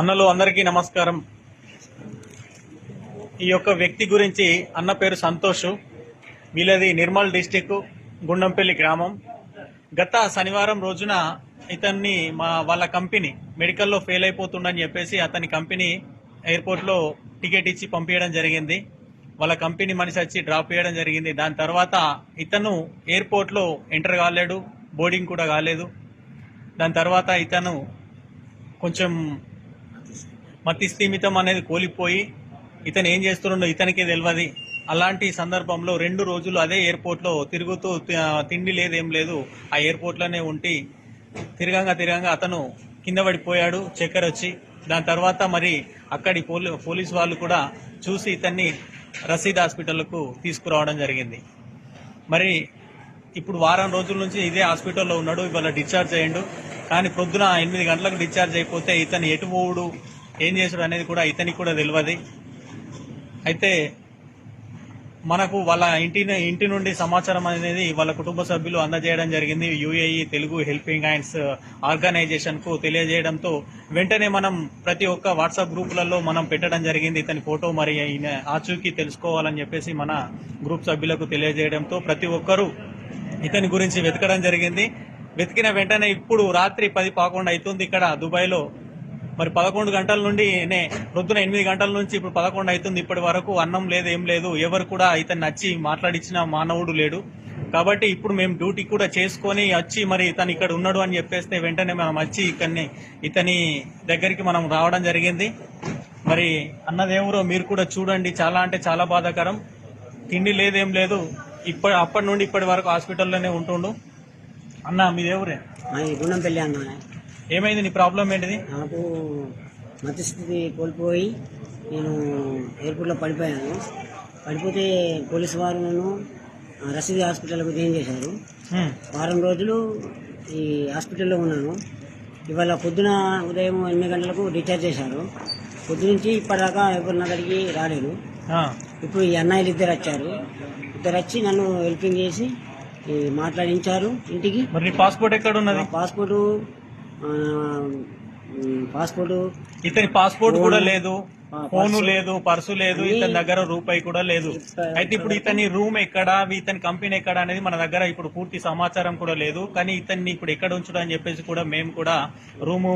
అన్నలు అందరికీ నమస్కారం. ఈ యొక్క వ్యక్తి గురించి అన్న పేరు సంతోష్. వీళ్ళది నిర్మల్ డిస్టిక్ గుండంపల్లి గ్రామం. గత శనివారం రోజున ఇతన్ని మా వాళ్ళ కంపెనీ మెడికల్లో ఫెయిల్ అయిపోతుండని చెప్పేసి అతని కంపెనీ ఎయిర్పోర్ట్లో టికెట్ ఇచ్చి పంపించడం జరిగింది. వాళ్ళ కంపెనీ మనిషి వచ్చి డ్రాప్ చేయడం జరిగింది. దాని తర్వాత ఇతను ఎయిర్పోర్ట్లో ఎంటర్ కాలేడు బోర్డింగ్ కూడా కాలేదు. దాని తర్వాత ఇతను కొంచెం మతి స్థిమితం అనేది కోల్పోయి ఇతను ఏం చేస్తున్నాడో ఇతనికే తెలియదు అలాంటి సందర్భంలో రెండు రోజులు అదే ఎయిర్పోర్ట్లో తిరుగుతూ తిండి లేదేం లేదు. ఆ ఎయిర్పోర్ట్లోనే ఉండి తిరగంగా తిరగంగా అతను కింద పడిపోయాడు చక్కెర వచ్చి. దాని తర్వాత మరి అక్కడి పోలీ పోలీస్ వాళ్ళు కూడా చూసి ఇతన్ని రసీద్ హాస్పిటల్కు తీసుకురావడం జరిగింది. మరి ఇప్పుడు వారం రోజుల నుంచి ఇదే హాస్పిటల్లో ఉన్నాడు ఇవాళ డిశ్చార్జ్ అయ్యిండు. కానీ పొద్దున ఎనిమిది గంటలకు డిశ్చార్జ్ అయిపోతే ఇతను ఎటు మూడు ఏం చేశాడు అనేది కూడా ఇతనికి కూడా తెలియదు. అయితే మనకు వాళ్ళ ఇంటి ఇంటి నుండి సమాచారం అనేది వాళ్ళ కుటుంబ సభ్యులు అందజేయడం జరిగింది. యుఏఈ తెలుగు హెల్పింగ్ హ్యాండ్స్ ఆర్గనైజేషన్కు తెలియజేయడంతో వెంటనే మనం ప్రతి ఒక్క వాట్సాప్ గ్రూపులలో మనం పెట్టడం జరిగింది. ఇతని ఫోటో మరి ఈయన ఆచూకీ తెలుసుకోవాలని చెప్పేసి మన గ్రూప్ సభ్యులకు తెలియజేయడంతో ప్రతి ఒక్కరూ ఇతని గురించి వెతకడం జరిగింది. వెతికిన వెంటనే ఇప్పుడు రాత్రి పది పాకుండా అవుతుంది. ఇక్కడ దుబాయ్లో మరి పదకొండు గంటల నుండి నే రొద్దున ఎనిమిది గంటల నుంచి ఇప్పుడు పదకొండు అవుతుంది ఇప్పటి వరకు అన్నం లేదు ఏం లేదు ఎవరు కూడా ఇతన్ని వచ్చి మాట్లాడించిన మానవుడు లేడు. కాబట్టి ఇప్పుడు మేము డ్యూటీ కూడా చేసుకొని వచ్చి మరి ఇతను ఇక్కడ ఉన్నాడు అని చెప్పేస్తే వెంటనే మనం వచ్చి ఇక్కడిని ఇతని దగ్గరికి మనం రావడం జరిగింది. మరి అన్నదేవరో మీరు కూడా చూడండి చాలా అంటే చాలా బాధాకరం. తిండి లేదేం లేదు. ఇప్పటి అప్పటి నుండి ఇప్పటి వరకు హాస్పిటల్లోనే ఉంటుండు. అన్న మీదేవరే అది పెళ్ళి అన్న ఏమైంది నీ ప్రాబ్లం ఏంటిది? నాకు మతస్థితి కోల్పోయి నేను ఎయిర్పోర్ట్లో పడిపోయాను. పడిపోతే పోలీసు వారు నన్ను రసీదు హాస్పిటల్కు జాయిన్ చేశారు. వారం రోజులు ఈ హాస్పిటల్లో ఉన్నాను. ఇవాళ పొద్దున ఉదయం ఎనిమిది గంటలకు డిశ్చార్జ్ చేశారు. పొద్దునుంచి ఇప్పటిదాకా ఎవరు నా దగ్గరికి రాలేదు. ఇప్పుడు ఈ అన్నయ్యలు ఇద్దరు వచ్చారు. ఇద్దరు వచ్చి నన్ను హెల్పింగ్ చేసి మాట్లాడించారు ఇంటికి. మరి పాస్పోర్ట్ ఎక్కడ ఉన్నది? Passport passport. ఇతని పాస్పోర్ట్ కూడా లేదు. ఫోను లేదు పర్సు లేదు ఇతని దగ్గర రూపాయి కూడా లేదు. అయితే ఇప్పుడు ఇతని రూమ్ ఎక్కడ ఇతని కంపెనీ ఎక్కడ అనేది మన దగ్గర ఇప్పుడు పూర్తి సమాచారం కూడా లేదు. కానీ ఇతన్ని ఇప్పుడు ఎక్కడ ఉంచడం అని చెప్పేసి కూడా మేము కూడా రూము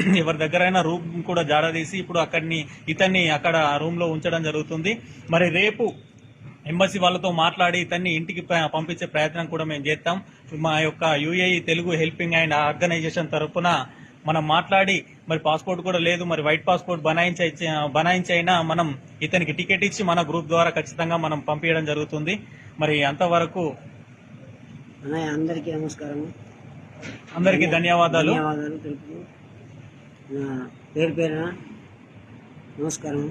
ఎవరి దగ్గరైనా రూమ్ కూడా జారదీసి ఇప్పుడు అక్కడిని ఇతన్ని అక్కడ రూమ్లో ఉంచడం జరుగుతుంది. మరి రేపు ఎంబసీ వాళ్ళతో మాట్లాడి ఇతన్ని ఇంటికి పంపించే ప్రయత్నం కూడా మేము చేస్తాం. మా యొక్క UAE Telugu helping and organisation తరపున మనం మాట్లాడి మరి పాస్పోర్ట్ కూడా లేదు మరి వైట్ పాస్పోర్ట్ బనాయించ బనాయించైనా మనం ఇతనికి టికెట్ ఇచ్చి మన గ్రూప్ ద్వారా ఖచ్చితంగా మనం పంపించడం జరుగుతుంది. మరి అంతవరకు అందరికీ నమస్కారం అందరికీ ధన్యవాదాలు. ధన్యవాదాలు పేరు పేరున నమస్కారం